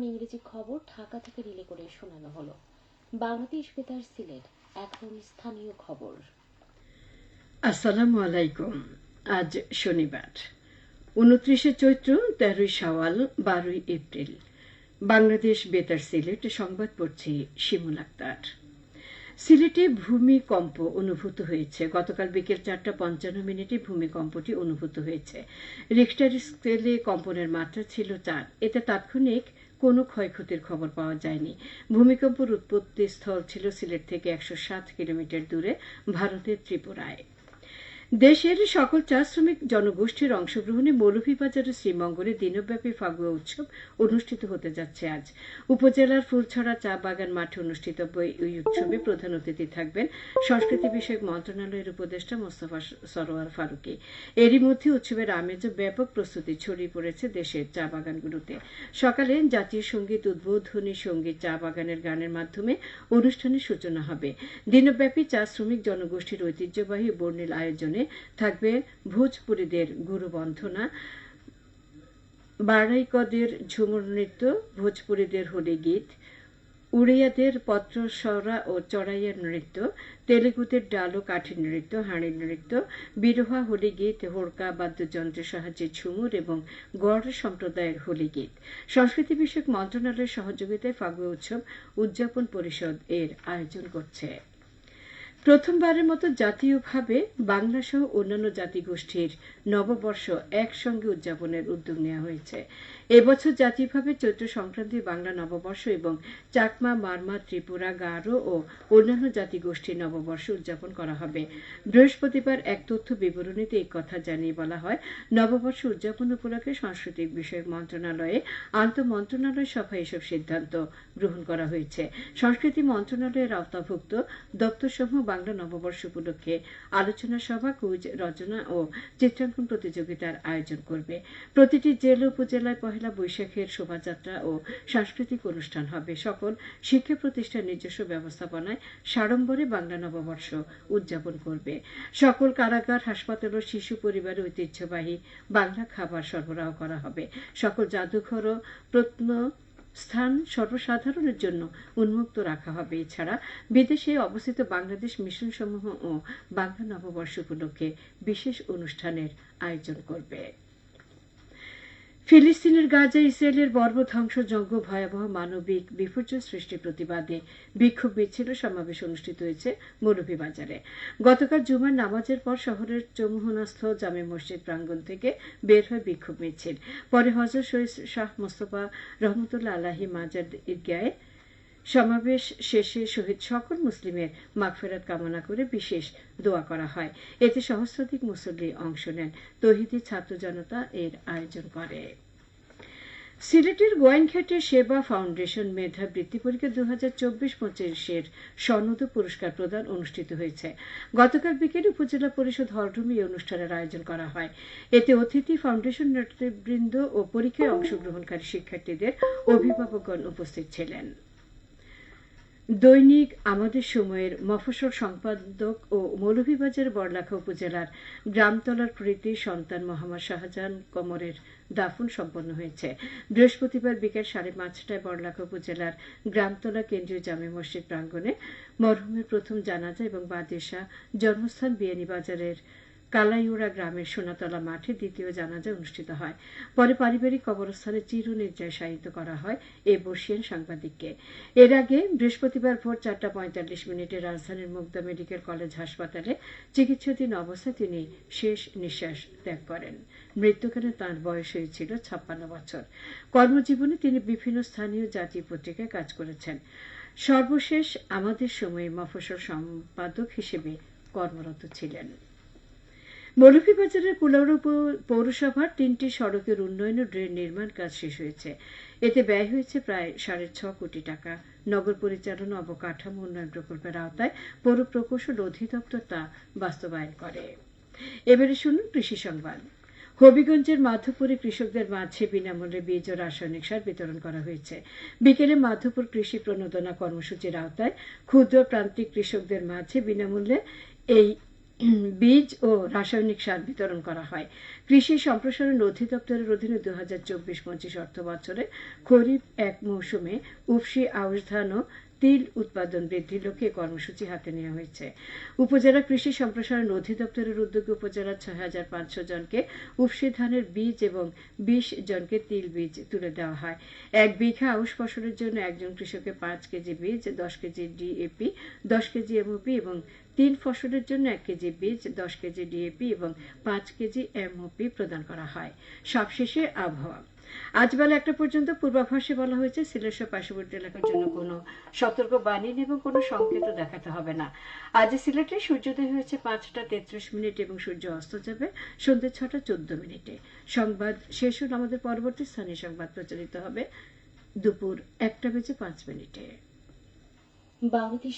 এখন ইংরেজি খবর ঢাকা থেকে রিলে করে শোনানো হলো। বাংলাদেশ বেতার সিলেট, এখন স্থানীয় খবর। আসসালামু আলাইকুম। আজ শনিবার, উনত্রিশে চৈত্র, তেরোই শাওয়াল, বারোই এপ্রিল। বাংলাদেশ বেতার সিলেট, সংবাদ পড়ছি শিমুল আক্তার। সিলেটে ভূমিকম্প অনুভূত হয়েছে। গতকাল বিকেল চারটা পঞ্চান্ন মিনিটে ভূমিকম্পটি অনুভূত হয়েছে। রিক্টার স্কেলে কম্পনের মাত্রা ছিল চার। এতে তাৎক্ষণিক কোনো ক্ষয়ক্ষতির খবর পাওয়া যায়নি। ভূমিকম্পের উৎপত্তি স্থল ছিল সিলেট থেকে একশো সাত কিলোমিটার দূরে, ভারতের ত্রিপুরায়। দেশের সকল চা শ্রমিক জনগোষ্ঠীর অংশগ্রহণে মৌলভীবাজারের শ্রীমঙ্গলে দিনব্যাপী ফাগুয়া উৎসব অনুষ্ঠিত হতে যাচ্ছে আজ। উপজেলার ফুলছড়া চা বাগান মাঠে অনুষ্ঠিত এই উৎসবে প্রধান অতিথি থাকবেন সংস্কৃতি বিষয়ক মন্ত্রণালয়ের উপদেষ্টা মোস্তফা সরোয়ার ফারুকি। এরই মধ্যে উৎসবের আমেজ ব্যাপক প্রস্তুতি ছড়িয়ে পড়েছে দেশের চা বাগানগুলোতে। সকালে জাতীয় সংগীত উদ্বোধনী সংগীত চা বাগানের গানের মাধ্যমে অনুষ্ঠানের সূচনা হবে। দিনব্যাপী চা শ্রমিক জনগোষ্ঠীর ঐতিহ্যবাহী বর্ণিল আয়োজনে থাকবে ভোজপুরীদের গুরুবন্ধনা বারাইকদের ঝুমুর নৃত্য, ভোজপুরীদের হোলি গীত, উড়িয়াদের পত্রসরা ও চড়াইয়ের নৃত্য, তেলেগুদের ডালো কাঠি নৃত্য, হাঁড়ির নৃত্য, বিরোহা হোলি গীত, হোড়কা, বাদ্যযন্ত্রের সাহায্যে ঝুমুর এবং গড় সম্প্রদায়ের হোলি গীত। সংস্কৃতি বিষয়ক মন্ত্রণালয়ের সহযোগিতায় ফাগুয়া উৎসব উদযাপন পরিষদ এর আয়োজন করছে। প্রথমবারের মতো জাতীয়ভাবে বাংলা সহ অন্যান্য জাতিগোষ্ঠীর নববর্ষ একসঙ্গে উদযাপনের উদ্যোগ নেওয়া হয়েছে। এবছর জাতীয়ভাবে চৈত্র সংক্রান্তি বাংলা নববর্ষ এবং চাকমা, মারমা, ত্রিপুরা, গারো ও অন্যান্য জাতিগোষ্ঠীর নববর্ষ উদযাপন করা হবে। বৃহস্পতিবার এক তথ্য বিবরণীতে এই কথা জানিয়ে বলা হয়, নববর্ষ উদযাপন উপলক্ষে সাংস্কৃতিক বিষয়ক মন্ত্রণালয়ে আন্তঃ মন্ত্রণালয় সভায় এসব সিদ্ধান্ত গ্রহণ করা হয়েছে। সংস্কৃতি মন্ত্রণালয়ের আওতাভুক্ত দপ্তরসমূহ বাংলা নববর্ষ উপলক্ষে আলোচনা সভা, কুইজ, রচনা ও চিত্রাঙ্কন প্রতিযোগিতার আয়োজন করবে। প্রতিটি জেলা উপজেলায় পহেলা বৈশাখের শোভাযাত্রা ও সাংস্কৃতিক অনুষ্ঠান হবে। সকল শিক্ষা প্রতিষ্ঠান নিজস্ব ব্যবস্থাপনায় সাড়ম্বরে বাংলা নববর্ষ উদযাপন করবে। সকল কারাগার, হাসপাতাল ও শিশু পরিবারের ঐতিহ্যবাহী বাংলা খাবার সরবরাহ করা হবে। সকল জাদুঘর ও প্রত্ন স্থান সর্বসাধারণের জন্য উন্মুক্ত রাখা হবে। এছাড়া বিদেশে অবস্থিত বাংলাদেশ মিশন সমূহ ও বাংলা নববর্ষ উপলক্ষে বিশেষ অনুষ্ঠানের আয়োজন করবে। ফিলিস্তিনের গাজা ইসরায়েলের বর্বধ্বংসযজ্ঞ ভয়াবহ মানবিক বিপর্যয় সৃষ্টির প্রতিবাদে বিক্ষোভ মিছিল সমাবেশ অনুষ্ঠিত হয়েছে মৌলভীবাজারে। গতকাল জুমার নামাজের পর শহরের চমুহনাস্থ জামে মসজিদ প্রাঙ্গণ থেকে বের হয় বিক্ষোভ মিছিল। পরে হজরত শহীদ শাহ মোস্তফা রহমতুল্লাহ আলাহি মাজার ঈদগায় সমাবেশ শেষে শহীদ সকল মুসলিমের মাগফেরাত কামনা করে বিশেষ দোয়া করা হয়। এতে সহস্রাধিক মুসল্লি অংশ নেন। তহিদি ছাত্র জনতা এর আয়োজন করে। সিলেটের গোয়াইনঘাটে সেবা ফাউন্ডেশন মেধা বৃত্তি পরীক্ষা দু হাজার চব্বিশ পঁচিশের সনদ পুরস্কার প্রদান অনুষ্ঠিত হয়েছে। গতকাল বিকেলে উপজেলা পরিষদ হলরুমে এই অনুষ্ঠানের আয়োজন করা হয়। এতে অতিথি ফাউন্ডেশন নেতৃবৃন্দ ও পরীক্ষায় অংশগ্রহণকারী শিক্ষার্থীদের অভিভাবকগণ উপস্থিত ছিলেন। দৈনিক আমাদের সময়ের মফস্বল সম্পাদক ও মৌলভীবাজার বড়লাখা উপজেলার গ্রামতলার প্রীতি সন্তান মোহাম্মদ শাহজাহান কমরের দাফন সম্পন্ন হয়েছে। বৃহস্পতিবার বিকেল সাড়ে পাঁচটায় বড়লাখা উপজেলার গ্রামতলা কেন্দ্রীয় জামে মসজিদ প্রাঙ্গণে মরহুমের প্রথম জানাজা এবং বাদেশা জন্মস্থান বিয়ানীবাজারের কালাইউড়া গ্রামের সোনাতলা মাঠে দ্বিতীয় জানাজা অনুষ্ঠিত হয়। পরে পারিবারিক কবরস্থানে চিরনির্যায় শায়িত করা হয় এ বর্ষিয়ান সাংবাদিককে। এর আগে বৃহস্পতিবার ভোর চারটা পঁয়তাল্লিশ মিনিটে রাজধানীর মুগ্ধা মেডিকেল কলেজ হাসপাতালে চিকিৎসাধীন অবস্থায় তিনি শেষ নিঃশ্বাস ত্যাগ করেন। মৃত্যুকালে তাঁর বয়স হয়েছিল ছাপ্পান্ন বছর। কর্মজীবনে তিনি বিভিন্ন স্থানীয় জাতীয় পত্রিকায় কাজ করেছেন। সর্বশেষ আমাদের সময়ে মফসল সম্পাদক হিসেবে কর্মরত ছিলেন। মৌলভীবাজারের কুলাউড়া পৌরসভার তিনটি সড়কের উন্নয়ন ও ড্রেন নির্মাণ কাজ শেষ হয়েছে। এতে ব্যয় হয়েছে প্রায় সাড়ে ছ কোটি টাকা। নগর পরিচালনা অবকাঠামো উন্নয়ন প্রকল্পের আওতায় পৌর প্রকৌশল অধিদপ্তর তা বাস্তবায়ন করে। এবারে শুনুন কৃষি সংবাদ। হবিগঞ্জের মাধবপুরে কৃষকদের মাঝে বিনামূল্যে বীজ ও রাসায়নিক সার বিতরণ করা হয়েছে। বিকেলে মাধবপুর কৃষি প্রণোদনা কর্মসূচির আওতায় ক্ষুদ্র প্রান্তিক কৃষকদের মাঝে বিনামূল্যে এই বীজ ও রাসায়নিক সার বিতরণ করা হয়। কৃষি সম্প্রসারণ অধিদপ্তরের অধীনে দু হাজার চব্বিশ পঁচিশ অর্থ বছরে খরিফ এক মৌসুমে উফসি আউশ ধান ও তিল উৎপাদন বৃদ্ধির লক্ষ্যে কর্মসূচি হাতে নেওয়া হয়েছে। উপজেলা কৃষি সম্প্রসারণ অধিদপ্তরের উদ্যোগে উপজেলার ছয় হাজার পাঁচশো জনকে উফশি ধানের বীজ এবং বিশ জনকে তিল বীজ তুলে দেওয়া হয়। এক বিঘা আউশ ফসলের জন্য একজন কৃষককে পাঁচ কেজি বীজ, দশ কেজি ডিএপি, দশ কেজি এমওপি এবং তিন ফসলের জন্য এক কেজি বীজ, দশ কেজি ডিএপি এবং পাঁচ কেজি এমওপি প্রদান করা হয়। সবশেষে আবহাওয়া। আজ বেলা একটা পর্যন্ত পূর্বাভাসে বলা হয়েছে সিলেট পার্শ্ববর্তী এলাকার জন্য কোনো সতর্ক বাণী এবং কোনো সংকেত দেখাতে হবে না। আজ সিলেটে সূর্যোদয় হয়েছে পাঁচটা তেত্রিশ মিনিট এবং সূর্য অস্ত যাবে সন্ধ্যে ছটা চোদ্দ মিনিটে। সংবাদ শেষ হল আমাদের পরবর্তী স্থানীয় সংবাদ প্রচারিত হবে দুপুর একটা বেজে পাঁচ মিনিটে। বাংলাদেশ